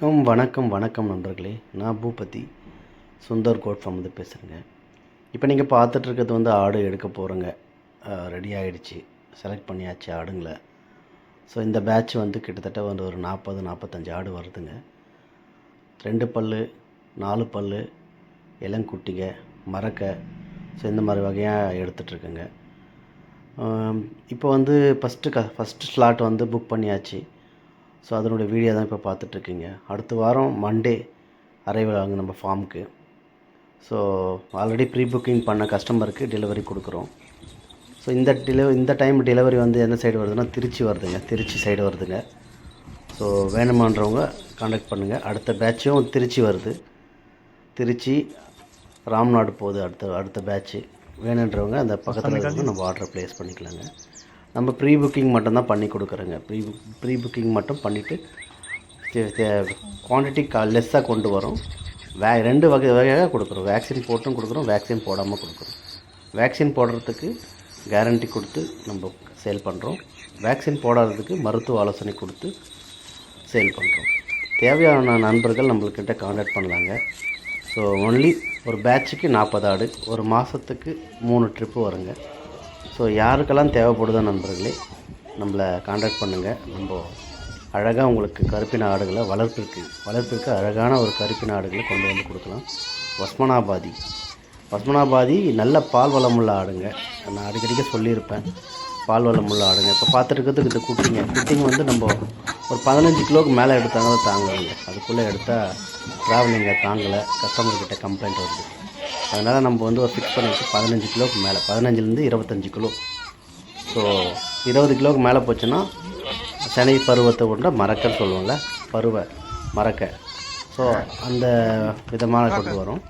வணக்கம் வணக்கம் வணக்கம் நண்பர்களே. நான் பூபதி. சுந்தர் கோட் ஃபார்ம் வந்து பேசுகிறேங்க இப்போ நீங்கள் பார்த்துட்ருக்கிறது வந்து ஆடு எடுக்க போகிறோங்க ரெடி ஆகிடுச்சு செலக்ட் பண்ணியாச்சு ஆடுங்களை. ஸோ இந்த பேட்ச் வந்து கிட்டத்தட்ட வந்து ஒரு நாற்பது நாற்பத்தஞ்சு ஆடு வருதுங்க. ரெண்டு பல் நாலு பல் இளங்குட்டிங்க மறக்க ஸோ இந்த மாதிரி வகையாக எடுத்துகிட்ருக்குங்க இப்போ வந்து ஃபஸ்ட்டு க ஃபஸ்ட்டு ஸ்லாட் வந்து புக் பண்ணியாச்சு. ஸோ அதனுடைய வீடியோ தான் இப்போ பார்த்துட்ருக்கீங்க. அடுத்த வாரம் மண்டே அரைவல் ஆகுங்க நம்ம ஃபார்முக்கு ஸோ ஆல்ரெடி ப்ரீ புக்கிங் பண்ண கஸ்டமருக்கு டெலிவரி கொடுக்குறோம். ஸோ இந்த டெலிவரி இந்த டைம் டெலிவரி வந்து எந்த சைடு வருதுன்னா திருச்சி வருதுங்க. திருச்சி சைடு வருதுங்க. ஸோ வேணுமான்றவங்க காண்டாக்ட் பண்ணுங்கள் அடுத்த பேட்சும் திருச்சி வருது. திருச்சி ராம்நாடு போகுது. அடுத்த அடுத்த பேட்ச்சு வேணுன்றவங்க அந்த பக்கத்தில் இருந்து நம்ம ஆர்டர் ப்ளேஸ் பண்ணிக்கலாங்க. நம்ம ப்ரீ புக்கிங் மட்டும்தான் பண்ணி கொடுக்குறோங்க. ப்ரீ ப்ரீ புக்கிங் மட்டும் பண்ணிவிட்டு குவான்டிட்டி க லெஸ்ஸாக கொண்டு வரோம். வே ரெண்டு வகை வகையாக கொடுக்குறோம். வேக்சின் போட்டும் கொடுக்குறோம் வேக்சின் போடாமல் கொடுக்குறோம். வேக்சின் போடுறதுக்கு கேரண்டி கொடுத்து நம்ம சேல் பண்ணுறோம் வேக்சின் போடாததுக்கு மருத்துவ ஆலோசனை கொடுத்து சேல் பண்ணுறோம் தேவையான நண்பர்கள் நம்மள்கிட்ட காண்டாக்ட் பண்ணலாங்க. ஸோ ஒன்லி ஒரு பேட்சுக்கு நாற்பது ஆடு ஒரு மாதத்துக்கு மூணு ட்ரிப்பு வருங்க. ஸோ யாருக்கெல்லாம் தேவைப்படுதோ நண்பர்களே நம்மளை காண்டாக்ட் பண்ணுங்கள் நம்ம அழகாக உங்களுக்கு கருப்பின ஆடுகளை வளர்ப்பிற்கு வளர்ப்பிற்கு அழகான ஒரு கருப்பின ஆடுகளை கொண்டு வந்து கொடுக்கலாம். வஸ்மனாபாதி வஸ்மனாபாதி நல்ல பால் வளமுள்ள ஆடுங்க. நான் அடிக்கடிக்க சொல்லியிருப்பேன் பால் வளமுள்ள ஆடுங்க. இப்போ பார்த்துருக்கிறதுக்கு இந்த குட்டிங்க குட்டிங்க வந்து நம்ம ஒரு பதினஞ்சு கிலோவுக்கு மேலே எடுத்தாங்க தாங்குவாங்க அதுக்குள்ளே எடுத்தால் ட்ராவலிங்கை தாங்கலை. கஸ்டமர்கிட்ட கம்ப்ளைண்ட் வருது. அதனால் நம்ம வந்து ஒரு ஃபிக்ஸ் பண்ணிட்டு பதினஞ்சு கிலோவுக்கு மேலே. பதினஞ்சுலேருந்து இருபத்தஞ்சி கிலோ. ஸோ இருபது கிலோவுக்கு மேலே போச்சுன்னா சனை பருவத்தை கொண்ட மரக்கன்னு சொல்லுவோம்ல பருவ மரக்கை. ஸோ அந்த விதமான கொண்டு வரும்.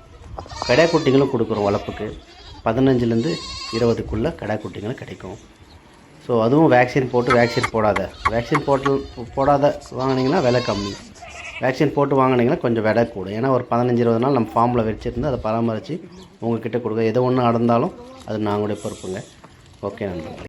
கடை கொடுக்குறோம் வளர்ப்புக்கு. பதினஞ்சுலேருந்து இருபதுக்குள்ளே கடை கிடைக்கும். ஸோ அதுவும் வேக்சின் போட்டு வேக்சின் போடாத. வேக்சின் போட்டு போடாத வாங்கினீங்கன்னா விலை கம்மி. வேக்சின் போட்டு வாங்கினீங்கன்னா கொஞ்சம் விலை கூடும். ஏன்னா ஒரு பதினஞ்சு இருபது நாள் நம்ம ஃபார்மில் வச்சுருந்து அதை பராமரித்து உங்கள்கிட்ட கொடுக்க எது ஒன்று நடந்தாலும் அது நாங்களுடைய பொறுப்புங்க. ஓகே நன்றி.